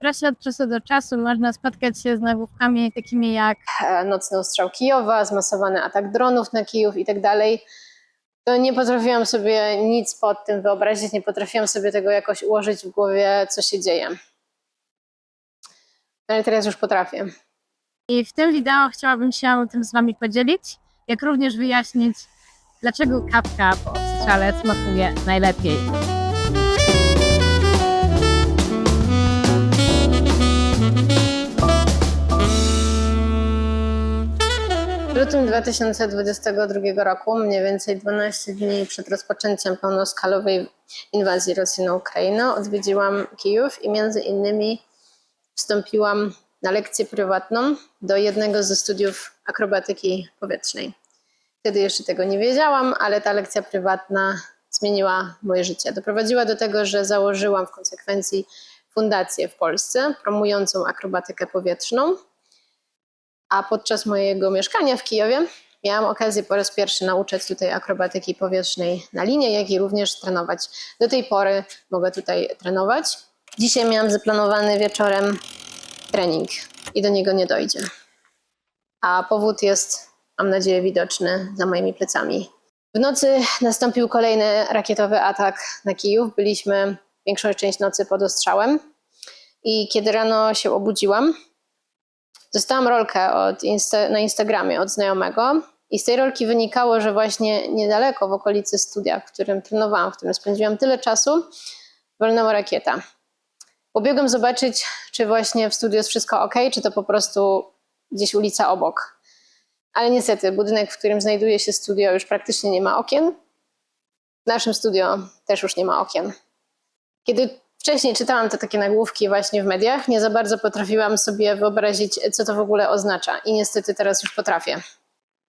Wreszcie od czasu do czasu można spotkać się z nagłówkami takimi jak e, nocny ostrzał Kijowa, zmasowany atak dronów na Kijów i tak dalej, to nie potrafiłam sobie nic pod tym wyobrazić, nie potrafiłam sobie tego jakoś ułożyć w głowie, co się dzieje. Ale teraz już potrafię. I w tym wideo chciałabym się tym z Wami podzielić, jak również wyjaśnić, dlaczego kawka po ostrzale smakuje najlepiej. Lutym 2022 roku, mniej więcej 12 dni przed rozpoczęciem pełnoskalowej inwazji Rosji na Ukrainę, odwiedziłam Kijów i między innymi wstąpiłam na lekcję prywatną do jednego ze studiów akrobatyki powietrznej. Wtedy jeszcze tego nie wiedziałam, ale ta lekcja prywatna zmieniła moje życie. Doprowadziła do tego, że założyłam w konsekwencji fundację w Polsce promującą akrobatykę powietrzną a podczas mojego mieszkania w Kijowie miałam okazję po raz pierwszy nauczać tutaj akrobatyki powietrznej na linie, jak i również trenować. Do tej pory mogę tutaj trenować. Dzisiaj miałam zaplanowany wieczorem trening i do niego nie dojdzie. A powód jest, mam nadzieję, widoczny za moimi plecami. W nocy nastąpił kolejny rakietowy atak na Kijów. Byliśmy większą część nocy pod ostrzałem. I kiedy rano się obudziłam, Dostałam rolkę od insta, na Instagramie od znajomego i z tej rolki wynikało, że właśnie niedaleko w okolicy studia, w którym trenowałam, w którym spędziłam tyle czasu, walnęła rakieta. Pobiegłam zobaczyć, czy właśnie w studiu jest wszystko ok, czy to po prostu gdzieś ulica obok. Ale niestety, budynek, w którym znajduje się studio, już praktycznie nie ma okien. W naszym studio też już nie ma okien. Kiedy Wcześniej czytałam te takie nagłówki właśnie w mediach, nie za bardzo potrafiłam sobie wyobrazić, co to w ogóle oznacza i niestety teraz już potrafię.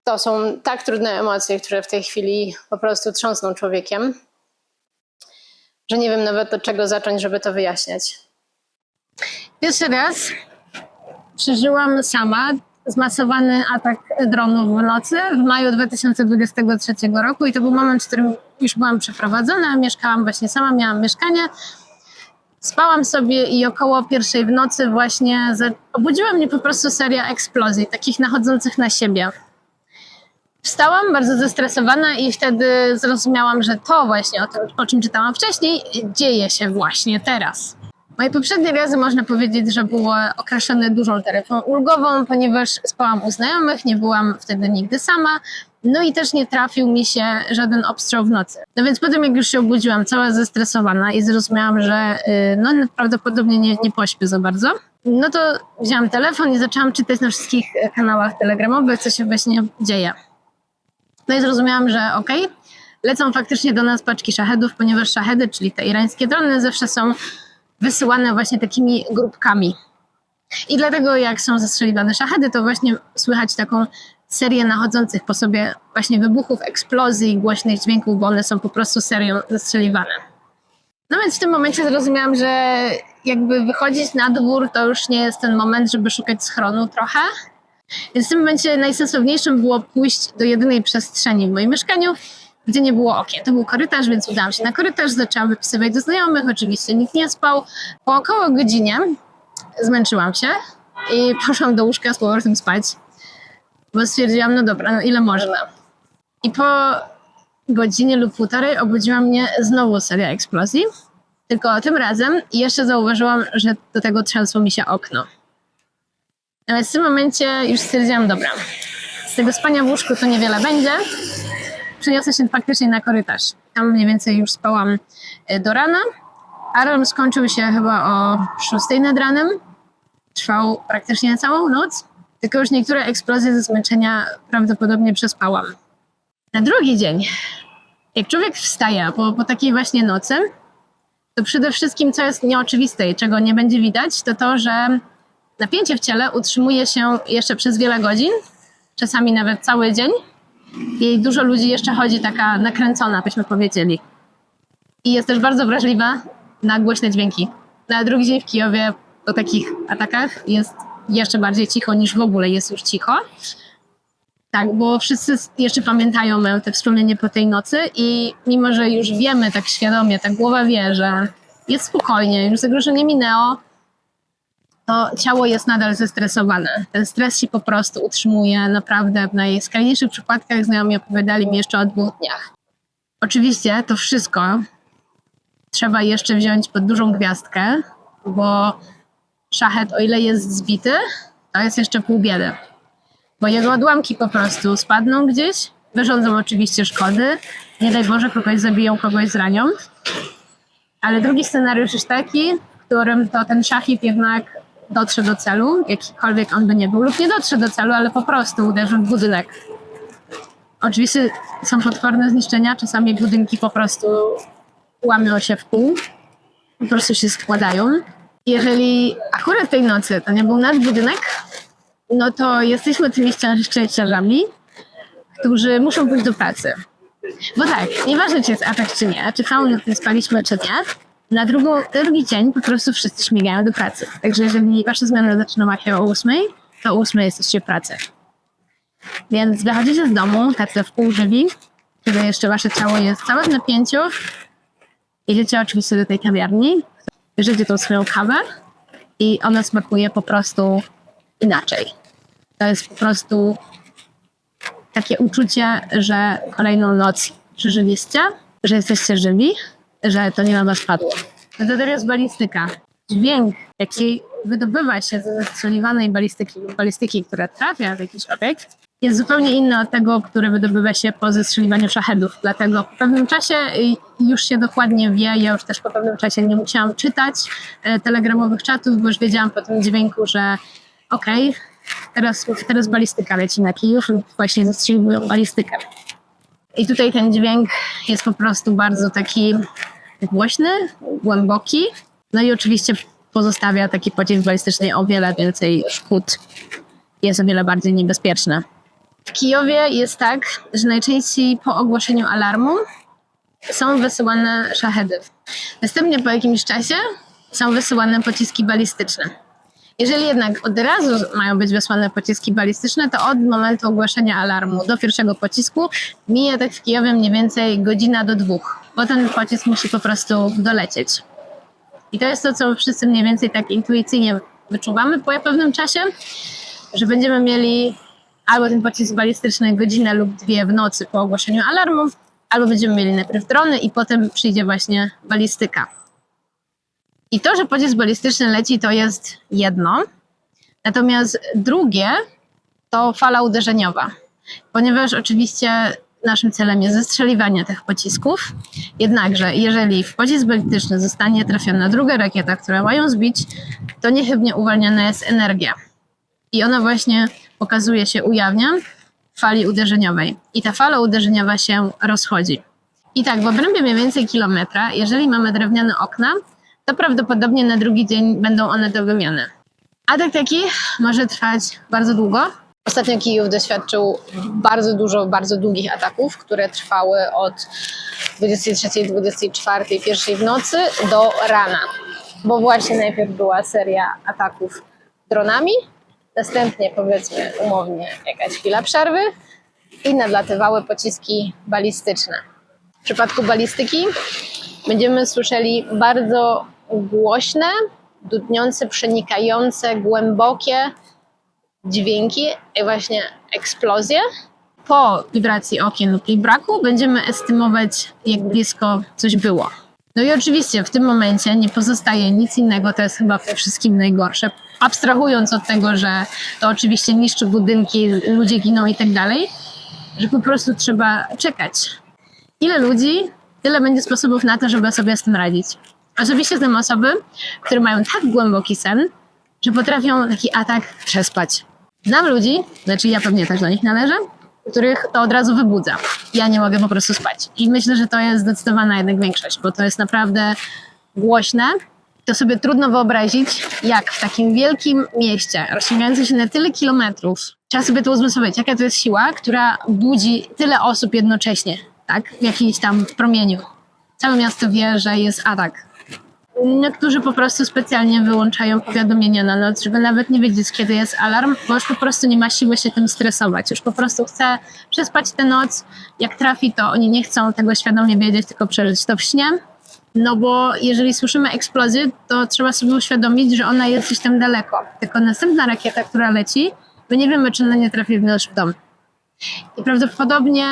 To są tak trudne emocje, które w tej chwili po prostu trząsną człowiekiem, że nie wiem nawet od czego zacząć, żeby to wyjaśniać. Pierwszy raz przeżyłam sama zmasowany atak dronów w nocy w maju 2023 roku i to był moment, w którym już byłam przeprowadzona, mieszkałam właśnie sama, miałam mieszkanie Spałam sobie i około pierwszej w nocy właśnie obudziła mnie po prostu seria eksplozji, takich nachodzących na siebie. Wstałam bardzo zestresowana i wtedy zrozumiałam, że to właśnie, o, tym, o czym czytałam wcześniej, dzieje się właśnie teraz. Moje poprzednie razy można powiedzieć, że było okraszone dużą taryfą ulgową, ponieważ spałam u znajomych, nie byłam wtedy nigdy sama, no i też nie trafił mi się żaden obstrzał w nocy. No więc potem jak już się obudziłam cała zestresowana i zrozumiałam, że y, no prawdopodobnie nie, nie pośpię za bardzo, no to wziąłam telefon i zaczęłam czytać na wszystkich kanałach telegramowych, co się właśnie dzieje. No i zrozumiałam, że okej, okay, lecą faktycznie do nas paczki szachedów, ponieważ szachedy, czyli te irańskie drony, zawsze są wysyłane właśnie takimi grupkami. I dlatego jak są zastrzeliwane szachedy, to właśnie słychać taką serię nachodzących po sobie właśnie wybuchów, eksplozji, głośnych dźwięków, bo one są po prostu serią zastrzeliwane. No więc w tym momencie zrozumiałam, że jakby wychodzić na dwór to już nie jest ten moment, żeby szukać schronu trochę. Więc w tym momencie najsensowniejszym było pójść do jedynej przestrzeni w moim mieszkaniu, gdzie nie było okien. To był korytarz, więc udałam się na korytarz, zaczęłam wypisywać do znajomych, oczywiście nikt nie spał. Po około godzinie zmęczyłam się i poszłam do łóżka z powrotem spać bo stwierdziłam, no dobra, no ile można. I po godzinie lub półtorej obudziła mnie znowu seria eksplozji, tylko tym razem jeszcze zauważyłam, że do tego trzęsło mi się okno. Ale w tym momencie już stwierdziłam, dobra, z tego spania w łóżku to niewiele będzie. Przeniosę się faktycznie na korytarz. Tam mniej więcej już spałam e, do rana. Alarm skończył się chyba o 6 nad ranem. Trwał praktycznie całą noc. Tylko już niektóre eksplozje ze zmęczenia prawdopodobnie przespałam. Na drugi dzień, jak człowiek wstaje po, po takiej właśnie nocy, to przede wszystkim, co jest nieoczywiste i czego nie będzie widać, to to, że napięcie w ciele utrzymuje się jeszcze przez wiele godzin, czasami nawet cały dzień. I dużo ludzi jeszcze chodzi taka nakręcona, byśmy powiedzieli. I jest też bardzo wrażliwa na głośne dźwięki. Na drugi dzień w Kijowie po takich atakach jest jeszcze bardziej cicho niż w ogóle jest już cicho. Tak, bo wszyscy jeszcze pamiętają te wspomnienie po tej nocy i mimo, że już wiemy tak świadomie, ta głowa wie, że jest spokojnie, już zagrożenie minęło, to ciało jest nadal zestresowane. Ten stres się po prostu utrzymuje naprawdę w najskrajniejszych przypadkach. Znajomi opowiadali mi jeszcze o dwóch dniach. Oczywiście to wszystko trzeba jeszcze wziąć pod dużą gwiazdkę, bo szachet, o ile jest zbity, to jest jeszcze pół biedy. Bo jego odłamki po prostu spadną gdzieś, wyrządzą oczywiście szkody, nie daj Boże kogoś zabiją, kogoś zranią. Ale drugi scenariusz jest taki, w którym to ten szachid jednak dotrze do celu, jakikolwiek on by nie był, lub nie dotrze do celu, ale po prostu uderzy w budynek. Oczywiście są potworne zniszczenia, czasami budynki po prostu łamią się w pół, po prostu się składają. Jeżeli akurat tej nocy to nie był nasz budynek, no to jesteśmy tymi szczę- szczęściarzami, którzy muszą pójść do pracy. Bo tak, nieważne czy jest atak czy nie, czy całą noc spaliśmy czy nie, na drugą, drugi dzień po prostu wszyscy śmigają do pracy. Także jeżeli wasze zmiany zaczynają się o 8, to o 8 jesteście w pracy. Więc wychodzicie z domu, tacy w pół żywi, kiedy jeszcze wasze ciało jest całe w napięciu. Idziecie oczywiście do tej kawiarni, bierzecie tą swoją kawę i ona smakuje po prostu inaczej. To jest po prostu takie uczucie, że kolejną noc przeżyliście, że jesteście żywi, że to nie na was padło. To teraz balistyka. Dźwięk, jaki wydobywa się ze zestrzeliwanej balistyki balistyki, która trafia w jakiś obiekt, jest zupełnie inny od tego, który wydobywa się po zestrzeliwaniu szachedów. Dlatego po pewnym czasie y, już się dokładnie wie, ja już też po pewnym czasie nie musiałam czytać e, telegramowych czatów, bo już wiedziałam po tym dźwięku, że okej, teraz, teraz balistyka leci na Kijów właśnie zestrzeliwują balistykę. I tutaj ten dźwięk jest po prostu bardzo taki głośny, głęboki. No i oczywiście pozostawia taki pocisk balistyczny o wiele więcej szkód. Jest o wiele bardziej niebezpieczny. W Kijowie jest tak, że najczęściej po ogłoszeniu alarmu są wysyłane szachedy. Następnie po jakimś czasie są wysyłane pociski balistyczne. Jeżeli jednak od razu mają być wysłane pociski balistyczne, to od momentu ogłoszenia alarmu do pierwszego pocisku mija tak w Kijowie mniej więcej godzina do dwóch, bo ten pocisk musi po prostu dolecieć. I to jest to, co wszyscy mniej więcej tak intuicyjnie wyczuwamy po pewnym czasie, że będziemy mieli albo ten pocisk balistyczny godzinę lub dwie w nocy po ogłoszeniu alarmu, albo będziemy mieli najpierw drony i potem przyjdzie właśnie balistyka. I to, że pocisk balistyczny leci, to jest jedno. Natomiast drugie to fala uderzeniowa. Ponieważ oczywiście naszym celem jest zestrzeliwanie tych pocisków. Jednakże, jeżeli w pocisk balistyczny zostanie trafiona druga rakieta, która ma ją zbić, to niechybnie uwalniana jest energia. I ona właśnie pokazuje się, ujawnia fali uderzeniowej. I ta fala uderzeniowa się rozchodzi. I tak, w obrębie mniej więcej kilometra, jeżeli mamy drewniane okna, to prawdopodobnie na drugi dzień będą one do wymiany. Atak taki może trwać bardzo długo. Ostatnio Kijów doświadczył bardzo dużo, bardzo długich ataków, które trwały od 23, 24, pierwszej w nocy do rana. Bo właśnie najpierw była seria ataków dronami, następnie powiedzmy umownie jakaś chwila przerwy i nadlatywały pociski balistyczne. W przypadku balistyki będziemy słyszeli bardzo głośne, dudniące, przenikające, głębokie dźwięki, jak właśnie eksplozje. Po wibracji okien lub ich braku będziemy estymować, jak blisko coś było. No i oczywiście w tym momencie nie pozostaje nic innego, to jest chyba wszystkim najgorsze. Abstrahując od tego, że to oczywiście niszczy budynki, ludzie giną i tak dalej, że po prostu trzeba czekać. Ile ludzi, tyle będzie sposobów na to, żeby sobie z tym radzić. Osobiście znam osoby, które mają tak głęboki sen, że potrafią taki atak przespać. Znam ludzi, znaczy ja pewnie też do nich należę, których to od razu wybudza. Ja nie mogę po prostu spać. I myślę, że to jest zdecydowana jednak większość, bo to jest naprawdę głośne. To sobie trudno wyobrazić, jak w takim wielkim mieście, rozciągającym się na tyle kilometrów, trzeba sobie to uzmysłowić, jaka to jest siła, która budzi tyle osób jednocześnie, tak? W jakimś tam promieniu. Całe miasto wie, że jest atak. Niektórzy po prostu specjalnie wyłączają powiadomienia na noc, żeby nawet nie wiedzieć, kiedy jest alarm, bo już po prostu nie ma siły się tym stresować. Już po prostu chce przespać tę noc. Jak trafi, to oni nie chcą tego świadomie wiedzieć, tylko przeżyć to w śnie. No bo jeżeli słyszymy eksplozję, to trzeba sobie uświadomić, że ona jest gdzieś tam daleko. Tylko następna rakieta, która leci, my nie wiemy, czy ona nie trafi w nasz dom. I prawdopodobnie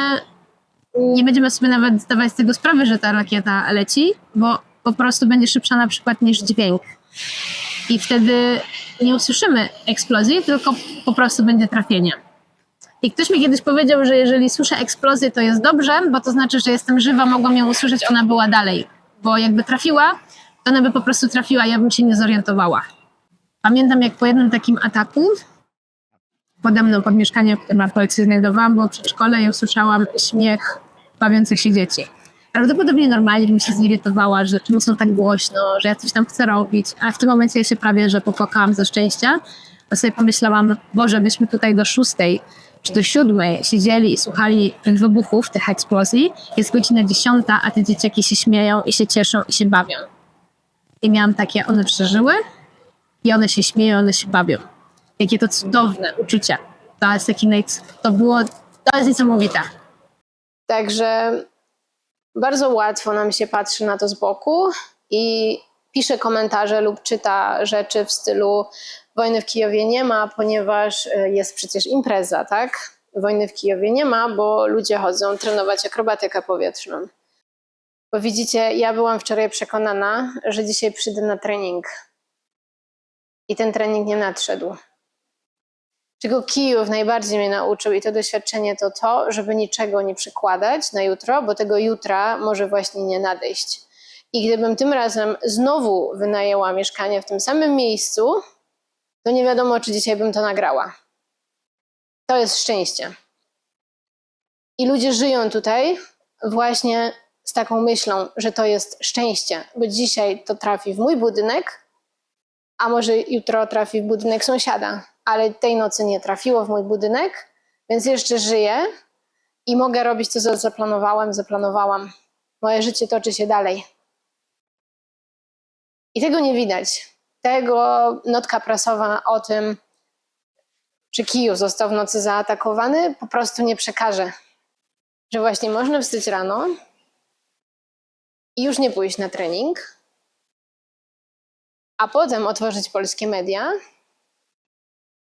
nie będziemy sobie nawet zdawać z tego sprawy, że ta rakieta leci, bo po prostu będzie szybsza na przykład niż dźwięk. I wtedy nie usłyszymy eksplozji, tylko po prostu będzie trafienie. I ktoś mi kiedyś powiedział, że jeżeli słyszę eksplozję, to jest dobrze, bo to znaczy, że jestem żywa, mogłam ją usłyszeć, ona była dalej. Bo jakby trafiła, to ona by po prostu trafiła, ja bym się nie zorientowała. Pamiętam, jak po jednym takim ataku pode mną pod mieszkaniem, w którym się znajdowałam, było przedszkole i usłyszałam śmiech bawiących się dzieci. Prawdopodobnie normalnie bym się zirytowała, że czemu są tak głośno, że ja coś tam chcę robić, a w tym momencie ja się prawie, że popłakałam ze szczęścia, bo sobie pomyślałam, Boże, myśmy tutaj do szóstej czy do siódmej siedzieli i słuchali tych wybuchów, tych eksplozji, jest godzina dziesiąta, a te dzieciaki się śmieją i się cieszą i się bawią. I miałam takie, one przeżyły i one się śmieją, one się bawią. Jakie to cudowne uczucie. To jest taki to było, to jest niesamowite. Także bardzo łatwo nam się patrzy na to z boku i pisze komentarze lub czyta rzeczy w stylu wojny w Kijowie nie ma, ponieważ y, jest przecież impreza, tak? Wojny w Kijowie nie ma, bo ludzie chodzą trenować akrobatykę powietrzną. Bo widzicie, ja byłam wczoraj przekonana, że dzisiaj przyjdę na trening. I ten trening nie nadszedł. Czego Kijów najbardziej mnie nauczył i to doświadczenie to to, żeby niczego nie przekładać na jutro, bo tego jutra może właśnie nie nadejść. I gdybym tym razem znowu wynajęła mieszkanie w tym samym miejscu, to nie wiadomo, czy dzisiaj bym to nagrała. To jest szczęście. I ludzie żyją tutaj właśnie z taką myślą, że to jest szczęście, bo dzisiaj to trafi w mój budynek, a może jutro trafi w budynek sąsiada, ale tej nocy nie trafiło w mój budynek, więc jeszcze żyję i mogę robić to, co zaplanowałem, zaplanowałam. Moje życie toczy się dalej. I tego nie widać. Tego notka prasowa o tym, czy Kijów został w nocy zaatakowany, po prostu nie przekaże. Że właśnie można wstać rano i już nie pójść na trening, a potem otworzyć polskie media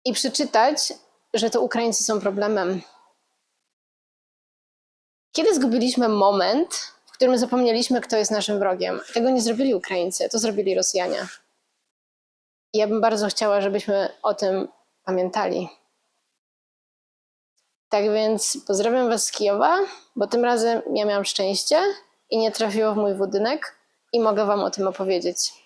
i przeczytać, że to Ukraińcy są problemem. Kiedy zgubiliśmy moment, w którym zapomnieliśmy, kto jest naszym wrogiem? Tego nie zrobili Ukraińcy, to zrobili Rosjanie. I ja bym bardzo chciała, żebyśmy o tym pamiętali. Tak więc pozdrawiam Was z Kijowa, bo tym razem ja miałam szczęście i nie trafiło w mój budynek i mogę Wam o tym opowiedzieć.